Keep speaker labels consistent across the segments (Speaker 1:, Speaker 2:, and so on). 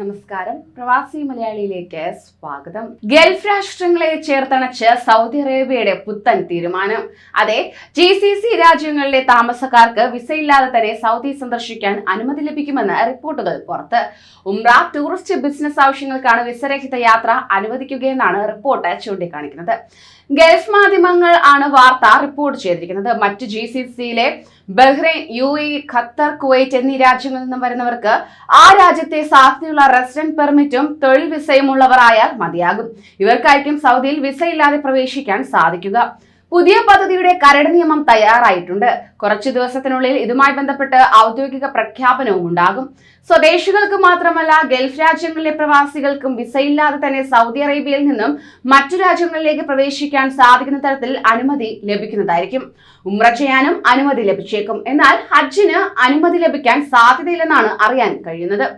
Speaker 1: നമസ്കാരം. പ്രവാസി മലയാളിയിലേക്ക് സ്വാഗതം. ഗൾഫ് രാഷ്ട്രങ്ങളെ ചേർത്തണച്ച് സൗദി അറേബ്യയുടെ പുത്തൻ തീരുമാനം. അതെ ജി സി സി രാജ്യങ്ങളിലെ താമസക്കാർക്ക് വിസയില്ലാതെ തന്നെ സൗദി സന്ദർശിക്കാൻ അനുമതി ലഭിക്കുമെന്ന് റിപ്പോർട്ടുകൾ പുറത്ത്. ഉംറ ടൂറിസ്റ്റ് ബിസിനസ് ആവശ്യങ്ങൾക്കാണ് വിസരഹിത യാത്ര അനുവദിക്കുകയെന്നാണ് റിപ്പോർട്ട് ചൂണ്ടിക്കാണിക്കുന്നത്. ഗൾഫ് മാധ്യമങ്ങൾ ആണ് വാർത്ത റിപ്പോർട്ട് ചെയ്തിരിക്കുന്നത്. മറ്റ് ജി സി സിയിലെ Bahrain U A Qatar Kuwait എന്നീ രാജ്യങ്ങളിൽ നിന്നും വരുന്നവർക്ക് ആ രാജ്യത്തെ സാധ്യതയുള്ള റെസിഡന്റ് പെർമിറ്റും തൊഴിൽ വിസയും ഉള്ളവരായാൽ മതിയാകും. ഇവർക്കായിരിക്കും സൗദിയിൽ വിസ ഇല്ലാതെ പ്രവേശിക്കാൻ സാധിക്കുക. പുതിയ പദ്ധതിയുടെ കരട് നിയമം തയ്യാറായിട്ടുണ്ട്. കുറച്ചു ദിവസത്തിനുള്ളിൽ ഇതുമായി ബന്ധപ്പെട്ട് ഔദ്യോഗിക പ്രഖ്യാപനവും ഉണ്ടാകും. സ്വദേശികൾക്ക് മാത്രമല്ല ഗൾഫ് രാജ്യങ്ങളിലെ പ്രവാസികൾക്കും വിസയില്ലാതെ തന്നെ സൗദി അറേബ്യയിൽ നിന്നും മറ്റു രാജ്യങ്ങളിലേക്ക് പ്രവേശിക്കാൻ സാധിക്കുന്ന തരത്തിൽ അനുമതി ലഭിക്കുന്നതായിരിക്കും. ഉമ്ര ചെയ്യാനും അനുമതി ലഭിച്ചേക്കും. എന്നാൽ ഹജ്ജിന് അനുമതി ലഭിക്കാൻ സാധ്യതയില്ലെന്നാണ് അറിയാൻ കഴിയുന്നത്.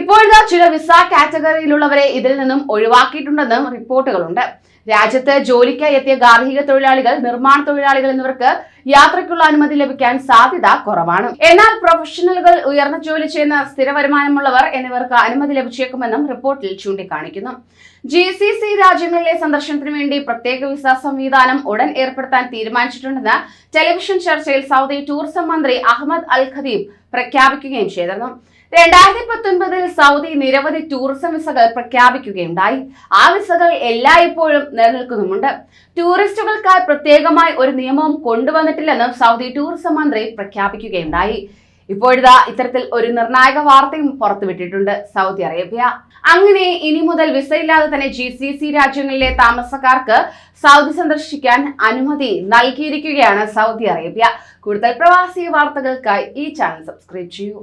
Speaker 1: ഇപ്പോഴത്തെ ചില വിസ കാറ്റഗറിയിലുള്ളവരെ ഇതിൽ നിന്നും ഒഴിവാക്കിയിട്ടുണ്ടെന്നും റിപ്പോർട്ടുകളുണ്ട്. രാജ്യത്ത് ജോലിക്കായി എത്തിയ ഗാർഹിക തൊഴിലാളികൾ നിർമ്മാണ തൊഴിലാളികൾ എന്നിവർക്ക് യാത്രയ്ക്കുള്ള അനുമതി ലഭിക്കാൻ സാധ്യത കുറവാണ്. എന്നാൽ പ്രൊഫഷണലുകൾ ഉയർന്ന ജോലി ചെയ്യുന്ന സ്ഥിര വരുമാനമുള്ളവർ എന്നിവർക്ക് അനുമതി ലഭിച്ചേക്കുമെന്നും റിപ്പോർട്ടിൽ ചൂണ്ടിക്കാണിക്കുന്നു. ജി സി സി രാജ്യങ്ങളിലെ സന്ദർശനത്തിന് വേണ്ടി പ്രത്യേക വിസ സംവിധാനം ഉടൻ ഏർപ്പെടുത്താൻ തീരുമാനിച്ചിട്ടുണ്ടെന്ന് ടെലിവിഷൻ ചർച്ചയിൽ സൗദി ടൂറിസം മന്ത്രി അഹമ്മദ് അൽ ഖദീബ് പ്രഖ്യാപിക്കുകയും ചെയ്തിരുന്നു. രണ്ടായിരത്തി പത്തൊൻപതിൽ സൗദി നിരവധി ടൂറിസം വിസകൾ പ്രഖ്യാപിക്കുകയുണ്ടായി. ആ വിസകൾ എല്ലായ്പ്പോഴും നിലനിൽക്കുന്നുമുണ്ട്. ടൂറിസ്റ്റുകൾക്കായി പ്രത്യേകമായി ഒരു നിയമവും കൊണ്ടുവന്നിട്ടില്ലെന്നും സൗദി ടൂറിസം മന്ത്രി പ്രഖ്യാപിക്കുകയുണ്ടായി. ഇപ്പോഴിതാ ഇത്തരത്തിൽ ഒരു നിർണായക വാർത്തയും പുറത്തുവിട്ടിട്ടുണ്ട് സൗദി അറേബ്യ. അങ്ങനെ ഇനി മുതൽ വിസയില്ലാതെ തന്നെ ജി സി സി രാജ്യങ്ങളിലെ താമസക്കാർക്ക് സൗദി സന്ദർശിക്കാൻ അനുമതി നൽകിയിരിക്കുകയാണ് സൗദി അറേബ്യ. കൂടുതൽ പ്രവാസി വാർത്തകൾക്കായി ഈ ചാനൽ സബ്സ്ക്രൈബ് ചെയ്യൂ.